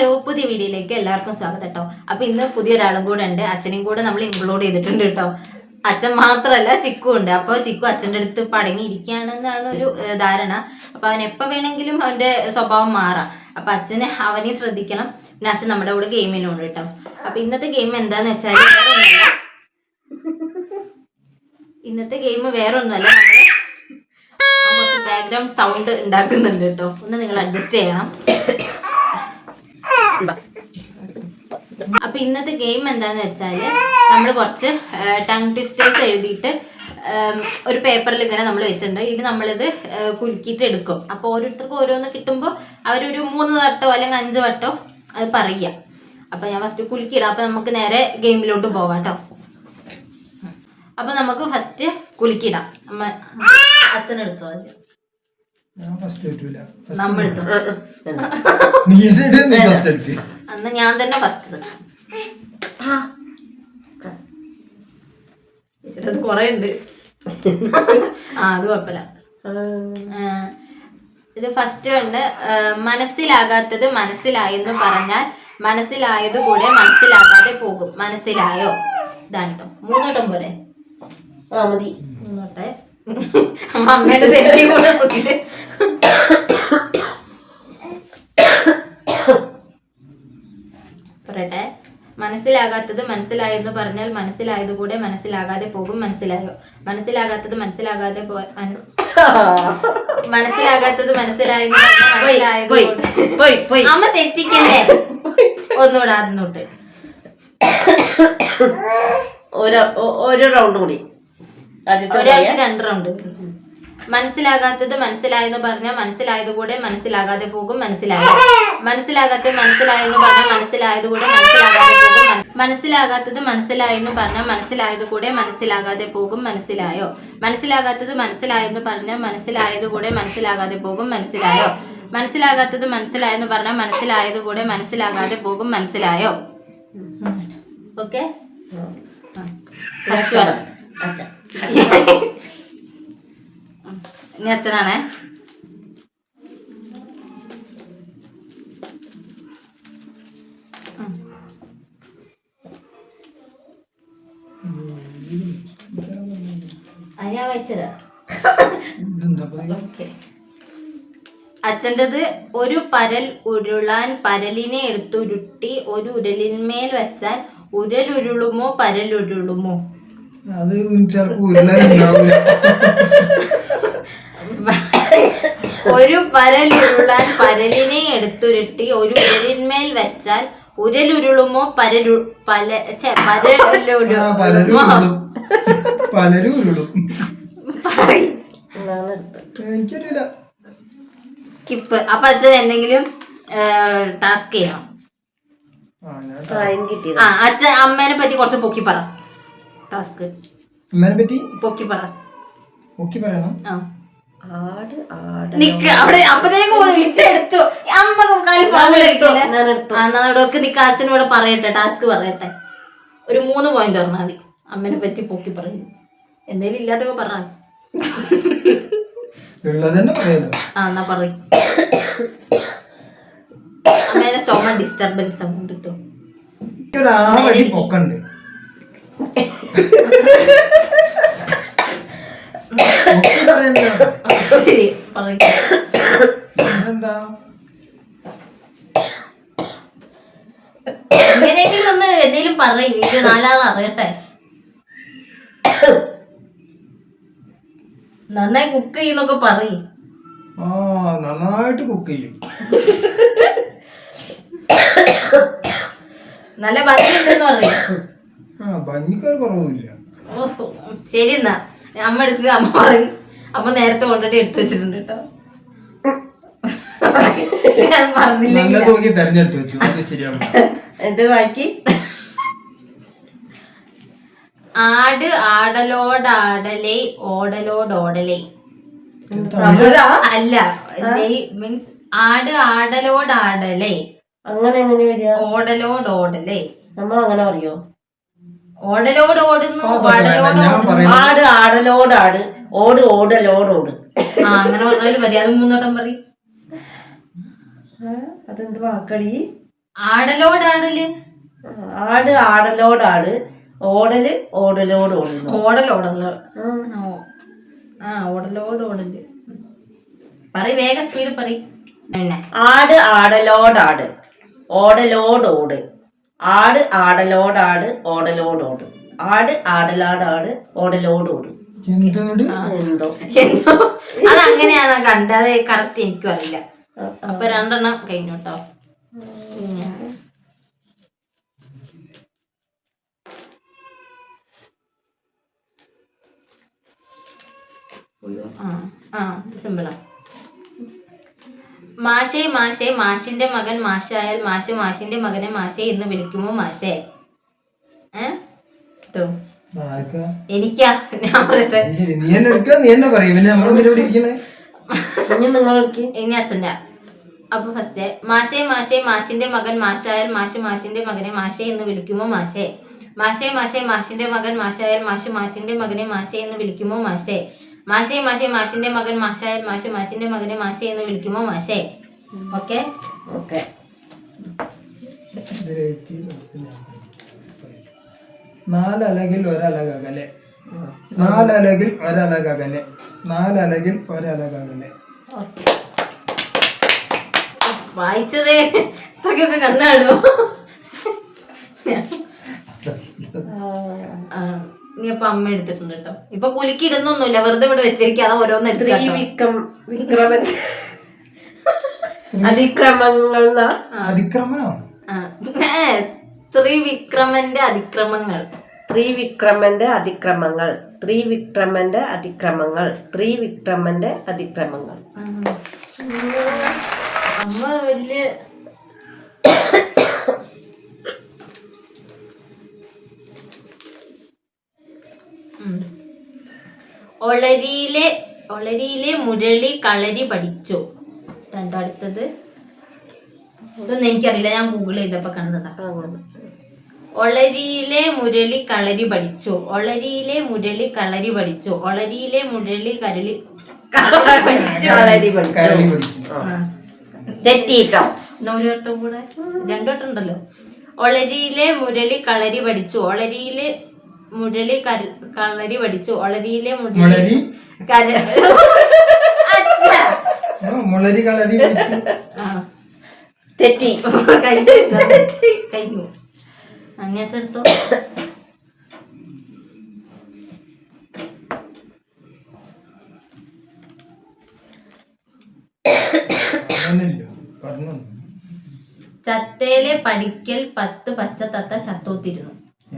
Hello പുതിയ വീഡിയോയിലേക്ക് എല്ലാവർക്കും സ്വാഗതം കേട്ടോ. അപ്പൊ ഇന്ന് പുതിയൊരാളും കൂടെ ഉണ്ട്. അച്ഛനെയും കൂടെ നമ്മൾ ഇൻക്ലൂഡ് ചെയ്തിട്ടുണ്ട് കേട്ടോ. അച്ഛൻ മാത്രമല്ല ചിക്കു ഉണ്ട്. അപ്പോൾ ചിക്കു അച്ഛന്റെ അടുത്ത് പടങ്ങിയിരിക്കുകയാണെന്നാണ് ഒരു ധാരണ. അപ്പൊ അവൻ എപ്പോൾ വേണമെങ്കിലും അവന്റെ സ്വഭാവം മാറാം. അപ്പൊ അച്ഛനെ അവനെ ശ്രദ്ധിക്കണം. പിന്നെ അച്ഛൻ നമ്മുടെ കൂടെ ഗെയിമിനുണ്ട് കേട്ടോ. അപ്പൊ ഇന്നത്തെ ഗെയിം എന്താന്ന് വെച്ചാൽ ഇന്നത്തെ ഗെയിം വേറൊന്നുമല്ല. നമ്മൾ ബാക്ക്ഗ്രൗണ്ട് സൗണ്ട് ഉണ്ടാക്കുന്നുണ്ട് കേട്ടോ. ഒന്ന് നിങ്ങൾ അഡ്ജസ്റ്റ് ചെയ്യണം. അപ്പൊ ഇന്നത്തെ ഗെയിം എന്താന്ന് വെച്ചാൽ നമ്മൾ കുറച്ച് ടങ് ട്വിസ്റ്റേഴ്സ് എഴുതിയിട്ട് ഒരു പേപ്പറിൽ ഇങ്ങനെ നമ്മൾ വെച്ചിട്ടുണ്ട്. ഇനി നമ്മളിത് കുലുക്കിയിട്ട് എടുക്കും. അപ്പൊ ഓരോരുത്തർക്കും ഓരോന്ന് കിട്ടുമ്പോൾ അവരൊരു മൂന്ന് വട്ടോ അല്ലെങ്കിൽ അഞ്ച് വട്ടോ അത് പറയുക. അപ്പൊ ഞാൻ ഫസ്റ്റ് കുലുക്കിയിടാം. അപ്പൊ നമുക്ക് നേരെ ഗെയിമിലോട്ട് പോവാം കേട്ടോ. അപ്പൊ നമുക്ക് ഫസ്റ്റ് കുലുക്കിയിടാം. അമ്മ അച്ഛനെടുത്തോ ആദ്യം. ഞാൻ ഫസ്റ്റ് പറ്റൂല നമ്മ എടുത്തോ? നീ എന്നിട്ട് നീ ഫസ്റ്റ് എടുക്ക്. അന്ന് ഞാൻ തന്നെ ഫസ്റ്റ് അത് കൊറേ ഉണ്ട് ആ അത് കുഴപ്പമില്ല ഇത് ഫസ്റ്റ് ഉണ്ട് മനസ്സിലാകാത്തത് മനസ്സിലായെന്ന് പറഞ്ഞാൽ മനസ്സിലായത് കൂടെ മനസ്സിലാക്കാതെ പോകും. മനസ്സിലായോ? ഇതാണ് കേട്ടോ മൂന്നോട്ടം പോലെ ആ മതി. മൂന്നോട്ടെ. അമ്മേന്റെ സെറ്റി കൂടെ നോക്കിട്ട് പറയട്ടെ. മനസ്സിലാകാത്തത് മനസ്സിലായെന്ന് പറഞ്ഞാൽ മനസ്സിലായത് കൂടെ മനസ്സിലാകാതെ പോകും മനസ്സിലായോ? മനസ്സിലാകാത്തത് മനസ്സിലാകാതെ പോ- മനസ്സിലാകാത്തത് മനസ്സിലായെന്ന് പറഞ്ഞാൽ അമ്മ തെറ്റിക്കല്ലേ? ഒന്നുകൂടെ ആദ്യം തൊട്ട് ഒരു ഒരു റൗണ്ട് കൂടി. ഒരാൾക്ക് പറയാം. രണ്ട് റൗണ്ട് മനസ്സിലാകാത്തത് മനസ്സിലായെന്ന് പറഞ്ഞാൽ മനസ്സിലായത് കൂടെ മനസ്സിലാകാതെ പോകും മനസ്സിലായ മനസ്സിലാകാത്തത് മനസ്സിലായെന്ന് പറഞ്ഞാൽ മനസ്സിലായത് കൂടെ മനസ്സിലാകാതെ പോകും മനസ്സിലാകാത്തത് മനസ്സിലായെന്ന് പറഞ്ഞാൽ മനസ്സിലായത് കൂടെ മനസ്സിലാകാതെ പോകും മനസ്സിലായോ? മനസ്സിലാകാത്തത് മനസ്സിലായെന്ന് പറഞ്ഞാൽ മനസ്സിലായത് കൂടെ മനസ്സിലാകാതെ പോകും മനസ്സിലായോ? മനസ്സിലാകാത്തത് മനസ്സിലായെന്ന് പറഞ്ഞാൽ മനസ്സിലായത് കൂടെ മനസ്സിലാകാതെ പോകും മനസ്സിലായോ? ഓക്കെ? ഫസ്റ്റ്. ഇനി അച്ഛനാണേ. ഞാൻ വായിച്ചതാ അച്ഛന്റെത് ഒരു പരൽ ഉരുളാൻ പരലിനെ എടുത്തുരുട്ടി ഒരു ഉരലിന്മേൽ വെച്ചാൽ ഉരലുരുളുമോ പരലുരുളുമോ? അത് ചിലപ്പോ ഉരുളാനുണ്ടാവില്ല ഒരു പരലുരുളാൻ പരലിനെ എടുത്തുരുട്ടി ഒരു ഉരലിന്മേൽ വെച്ചാൽ ഉരലുരുളുമോ പരലു പല പരലുരുളുമോ ഉരുളും. പലരും ഉരുളും. എനിക്കറിയില്ല സ്കിപ്പ്. അപ്പൊ അച്ഛൻ എന്തെങ്കിലും ടാസ്ക് ചെയ്യണം? ആ അച്ഛൻ അമ്മേനെ പറ്റി കുറച്ച് പൊക്കി പറ. ടാസ്ക്. അമ്മേനെ പറ്റി? പൊക്കി പറ. ഓക്കെ പറയണം? ആ. ആട് ആട് നിക്ക് അവിടെ അപ്പത്തേക്ക് ഇട്ടെടുത്തു. അമ്മ. ഇവിടെ നിക്ക അച്ഛൻ ഇവിടെ പറയട്ടെ ടാസ്ക് പറയട്ടെ. ഒരു മൂന്ന് പോയിന്റ് പറഞ്ഞാൽ മതി. അമ്മനെ പറ്റി പൊക്കി പറയും എന്തേലും ഇല്ലാത്തൊക്കെ പറഞ്ഞാൽ ഉള്ളത് ആ എന്നാ പറയും. അമ്മേനെ ചുമ ഡിസ്റ്റർബൻസ് സൗണ്ട് കിട്ടും ശരി എന്താ എങ്ങനെയെങ്കിലും ഒന്ന് എന്തെങ്കിലും പറയും വീഡിയോ നാലാൾ അറിയട്ടെ. നന്നായി കുക്ക് ചെയ്യുന്നൊക്കെ പറയും. ആ നന്നായിട്ട് കുക്ക് ചെയ്യും. നല്ല ഭംഗിയുണ്ടെന്ന് പറയും. ആ ഭംഗിക്കൊരു കുറവുമില്ല. ഓഹോ, ശരി എന്നാ. അമ്മ എടുക്കുക അമ്മ പറയും. അമ്മ നേരത്തെ ഓൾറെഡി എടുത്തു വെച്ചിട്ടുണ്ട് കേട്ടോ. ഞാൻ പറഞ്ഞില്ലെങ്കിൽ നല്ല തൂക്കി തെരഞ്ഞെടുത്ത് വെച്ചു. അത് ശരിയാവും. ഇത് വായിക്കി ആട് ആടലോടാടലേ ഓടലോടോടലേ തമിഴാ? അല്ല മീൻസ് ആട് ആടലോടാടലേ അങ്ങനെ എങ്ങനെ വരിക? ഓടലോടോടലേ നമ്മൾ അങ്ങനെ പറയോ? ഓടലോട് ഓടുന്നു ഞാൻ ഓടുന്നു. പറയുന്നത് ആട് ആടലോടാട് ഓട് ഓടലോട് ആ അങ്ങനെ പറഞ്ഞാലും മതി. അത് മൂന്നോട്ടം പറയും. അതെന്ത് വാക്കടി ആടലോടാടൽ ആട് ആടലോടാട് ഓടൽ ഓടലോട് ഓടുന്നു. ഓടലോടൽ ആ. ഓടലോട് ഓടൽ. പറയും വേഗം സ്പീഡ് പറയും. പിന്നെ ആട് ആടലോടാട് ഓടലോടോട് ആട് ആടലോടാട് ഓടലോടോട് ആട് ആടലാടാട് ഓടലോടോട് എന്തോ. എന്തോ? അതങ്ങനെയാണ് കണ്ടത്? കറക്റ്റ് എനിക്കും അറിയില്ല. അപ്പൊ രണ്ടെണ്ണം കഴിഞ്ഞു കേട്ടോ ആ ആ സിമ്പിളാ. മാഷേ മാഷേ മാഷിന്റെ മകൻ മാഷായാൽ മാഷ് മാഷിന്റെ മകനെ മാഷേ എന്ന് വിളിക്കുമോ മാഷേ? എനിക്കാ. ഞാൻ പറയട്ടെ. നീ എന്നെ നീ എന്നെ പറയും. പിന്നെ നമ്മളെന്തിനാ ഇവിടെ ഇരിക്കണേ? ഇനി നിങ്ങൾക്ക് ഇനി അച്ഛന്റെ. അപ്പൊ ഫസ്റ്റ് മാഷേ മാഷേ മാഷിന്റെ മകൻ മാഷായാൽ മാഷ് മാഷിന്റെ മകനെ മാഷേ എന്ന് വിളിക്കുമോ മാഷേ? മാഷേ മാഷേ മാഷിന്റെ മകൻ മാഷായാൽ മാഷ് മാഷിന്റെ മകനെ മാഷേ എന്ന് വിളിക്കുമോ മാഷേ? മാഷേ മാഷേ മാഷിന്റെ മകൻ മാഷായാൽ മാഷ് മാഷിന്റെ മകനെ മാഷേ എന്ന് വിളിക്കുമോ മാഷേ. ഓക്കെ? ഓക്കെ. നാലലകിൽ ഒരലകകലെ. നാലലകിൽ ഒരലകകലെ. നാലലകിൽ ഒരലകകലെ. വായിച്ചതേ. ഇത്രക്കൊക്കെ കണ്ണാടോ? ആ. ഇനി അപ്പൊ അമ്മ എടുത്തിട്ടുണ്ട് കേട്ടോ. ഇപ്പൊ കുലുക്കി ഇടുന്നൊന്നുമില്ല വെറുതെ ഇവിടെ വെച്ചിരിക്കുക. അത് ഓരോന്ന് ത്രീ എടുത്തിട്ട് വിക്രം വിക്രമൻ. അതിക്രമങ്ങൾ ആ. ത്രിവിക്രമന്റെ അതിക്രമങ്ങൾ. ത്രിവിക്രമന്റെ അതിക്രമങ്ങൾ. ത്രിവിക്രമന്റെ അതിക്രമങ്ങൾ. ത്രിവിക്രമന്റെ അതിക്രമങ്ങൾ. അമ്മ വലിയ ഒളരിയിലെ ഒളരിയിലെ മുരളി കളരി പഠിച്ചു. രണ്ടടുത്തത് ഇതൊന്നും എനിക്കറിയില്ല ഞാൻ ഗൂഗിൾ ചെയ്തപ്പോ കണ്ടതാ. ഒളരിയിലെ മുരളി കളരി പഠിച്ചു. ഒളരിയിലെ മുരളി കളരി പഠിച്ചു. ഒളരിയിലെ മുരളി കരളി തെറ്റിട്ടോ? ഒരു വട്ടം കൂടെ? രണ്ടു വട്ടം ഉണ്ടല്ലോ. ഒളരിയിലെ മുരളി കളരി പഠിച്ചു. ഒളരിയിലെ മുരളി കര- കളരി പഠിച്ചു. ഒളരിയിലെ മുരളി മുളരി? കര. മുളരി കളരി തെറ്റി. കഴിഞ്ഞു. പറഞ്ഞു ചത്തേലെ പടിക്കൽ പത്ത് പച്ചത്തത്ത തത്ത ചത്തോത്തിരുന്നു.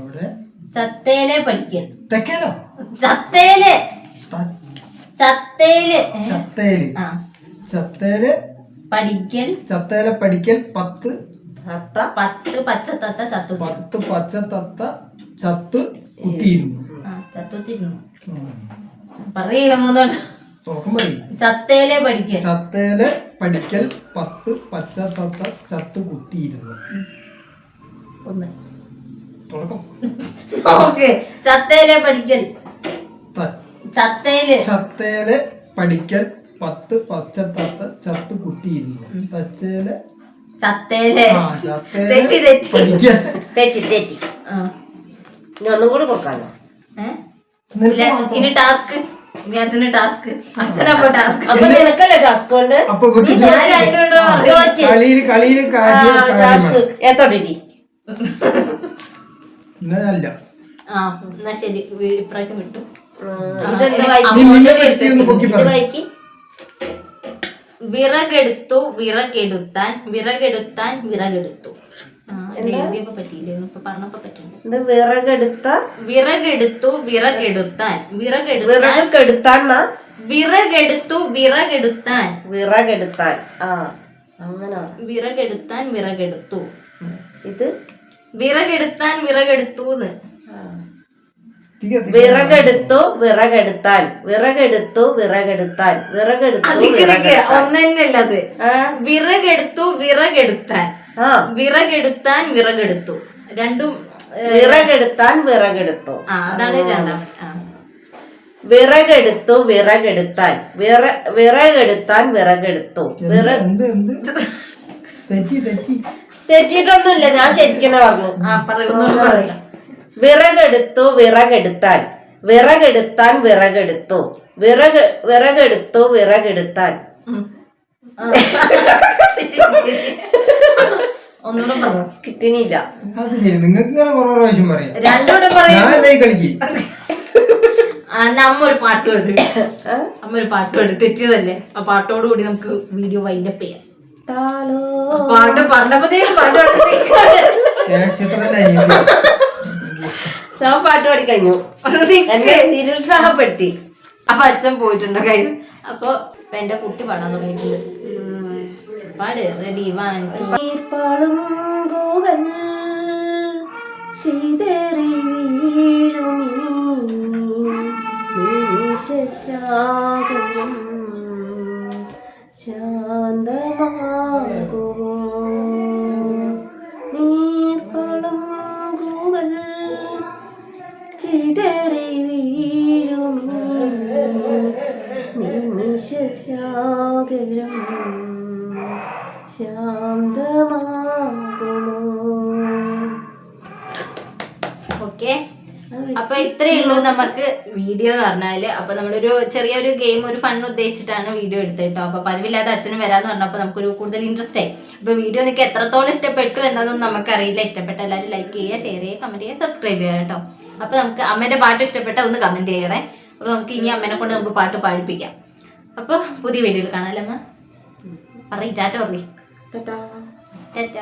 എവിടെ? ചത്തേലെ പഠിക്കൽ തെക്കേലോ? ചത്തേലെ. ത- ചത്തേൽ. ചത്തേൽ. ആ. ചത്തേൽ പഠിക്കൽ. ചത്തേലെ പഠിക്കൽ പത്ത്. അത്ത പത്ത് പച്ച തത്ത ചത്തു പത്ത് പച്ച തത്ത ചത്ത് കുത്തിയിരുന്നു. ആ ചത്തോത്തിരുന്നു ഉം. പറയുക തുറക്കം പറയും. ചത്തേലെ പഠിക്കൽ. ചത്തേൽ പഠിക്കൽ പത്ത് പച്ച തത്ത ചത്ത് കുത്തിയിരുന്നു. ഒന്ന്. തുടക്കം. ഓക്കെ ചത്തേലെ പഠിക്കൽ. ചത്തേൽ. ചത്തേൽ പഠിക്കൽ പത്ത് പച്ച തത്ത ചത്ത് ചത്തേലെ. ആ ചത്തേൽ തെറ്റി തെറ്റി. തെറ്റി തെറ്റി. ഇനി ഒന്നും കൂടി മാത്രം. ഇനി ടാസ്ക്. ഇനി ടാസ്ക്. അച്ഛനപ്പോ ടാസ്ക്. അപ്പൊ നിനക്കല്ലേ ടാസ്ക് ഉണ്ട്? ഞാൻ പറഞ്ഞു കളിയിൽ കളിയിൽ ടാസ്ക്. എത്തോട്ടിട്ടി എന്നാ ശരി. ഇപ്രാവശ്യം വിട്ടു. വിറകെടുത്തു വിറകെടുത്താൻ വിറകെടുത്താൻ വിറകെടുത്തു. എഴുതിയപ്പോ പറ്റിയില്ലേ? ഇപ്പൊ പറഞ്ഞപ്പോ പറ്റുന്നുണ്ട് വിറകെടുത്ത? വിറകെടുത്തു വിറകെടുത്താൻ. വിറകെടുത്താൻ. വിറകെടുത്തു വിറകെടുത്താൻ. വിറകെടുത്താൻ. ആ അങ്ങനെ. വിറകെടുത്താൻ വിറകെടുത്തു. ഇത് വിറകെടുത്താൻ വിറകെടുത്തൂന്ന്. വിറകെടുത്തു വിറകെടുത്താൽ. വിറകെടുത്തു വിറകെടുത്താൽ. വിറകെടുത്തു ഒന്നല്ലത് വിറകെടുത്തു വിറകെടുത്താൻ വിറകെടുത്താൻ വിറകെടുത്തു. രണ്ടും വിറകെടുത്താൻ വിറകെടുത്തു. അതാണ്. വിറകെടുത്തു വിറകെടുത്താൻ വിറ വിറകെടുത്താൻ വിറകെടുത്തു. വിറ എന്ത് എന്ത്? തെറ്റി തെറ്റി. തെറ്റിയിട്ടൊന്നുമില്ല. ഞാൻ ശരിക്കും പറഞ്ഞു. ആ പറയുന്നോട് പറയാം. വിറകെടുത്തു വിറകെടുത്താൽ വിറകെടുത്താൻ വിറകെടുത്തു. വിറക് വിറകെടുത്തു വിറകെടുത്താൻ. ഒന്നുകൂടെ പറഞ്ഞു കിട്ടിനില്ല അത് ശരി നിങ്ങൾക്ക് ഇങ്ങനെ കുറെ പ്രാവശ്യം പറയാം. രണ്ടോടെ പറയാം. ഞാൻ എന്തായി കളിക്ക്. അമ്മ ഒരു പാട്ട് പാട്. അമ്മ ഒരു പാട്ട് പാട്. തെറ്റിയതല്ലേ? ആ പാട്ടോടുകൂടി നമുക്ക് വീഡിയോ വൈൻഡപ്പ് ചെയ്യാം. താലോ പാട്ട് പറഞ്ഞപ്പോഴത്തേക്കും പാട്ട് ഞാൻ പാട്ട് പാടി കഴിഞ്ഞു. എന്നെ നിരുത്സാഹപ്പെടുത്തി. അപ്പൊ അച്ഛൻ പോയിട്ടുണ്ടോ കൈ അപ്പൊ എന്റെ കുട്ടി പാടാൻ തുടങ്ങിയിട്ടുണ്ട്. പാട് റെഡി വൺ നീർപ്പളുങ്കുകൾ ചിതറി വീഴുമീ നിമിഷശാകം. ശാന്തമാകുമോ ഇത്രയേ ഉള്ളൂ നമുക്ക് വീഡിയോ എന്ന് പറഞ്ഞാൽ. അപ്പൊ നമ്മളൊരു ചെറിയൊരു ഗെയിം ഒരു ഫൺ ഉദ്ദേശിച്ചിട്ടാണ് വീഡിയോ എടുത്തത് കേട്ടോ. അപ്പൊ പതിവില്ലാതെ അച്ഛനും വരാന്ന് പറഞ്ഞപ്പോ നമുക്കൊരു കൂടുതൽ ഇൻട്രസ്റ്റ് ആയി. അപ്പൊ വീഡിയോ നിങ്ങൾക്ക് എത്രത്തോളം ഇഷ്ടപ്പെട്ടു എന്നതൊന്നും നമുക്കറിയില്ല. ഇഷ്ടപ്പെട്ട എല്ലാവരും ലൈക്ക് ചെയ്യുക ഷെയർ ചെയ്യുക കമന്റ് ചെയ്യുക സബ്സ്ക്രൈബ് ചെയ്യുക കേട്ടോ. അപ്പൊ നമുക്ക് അമ്മേന്റെ പാട്ട് ഇഷ്ടപ്പെട്ട ഒന്ന് കമന്റ് ചെയ്യണേ. അപ്പൊ നമുക്ക് ഇനി അമ്മേനെ കൊണ്ട് നമുക്ക് പാട്ട് പാടിപ്പിക്കാം. അപ്പൊ പുതിയ വീഡിയോയിൽ കാണാം അല്ലേ അമ്മ? പറയും ടാറ്റ പറയും. ടാറ്റ.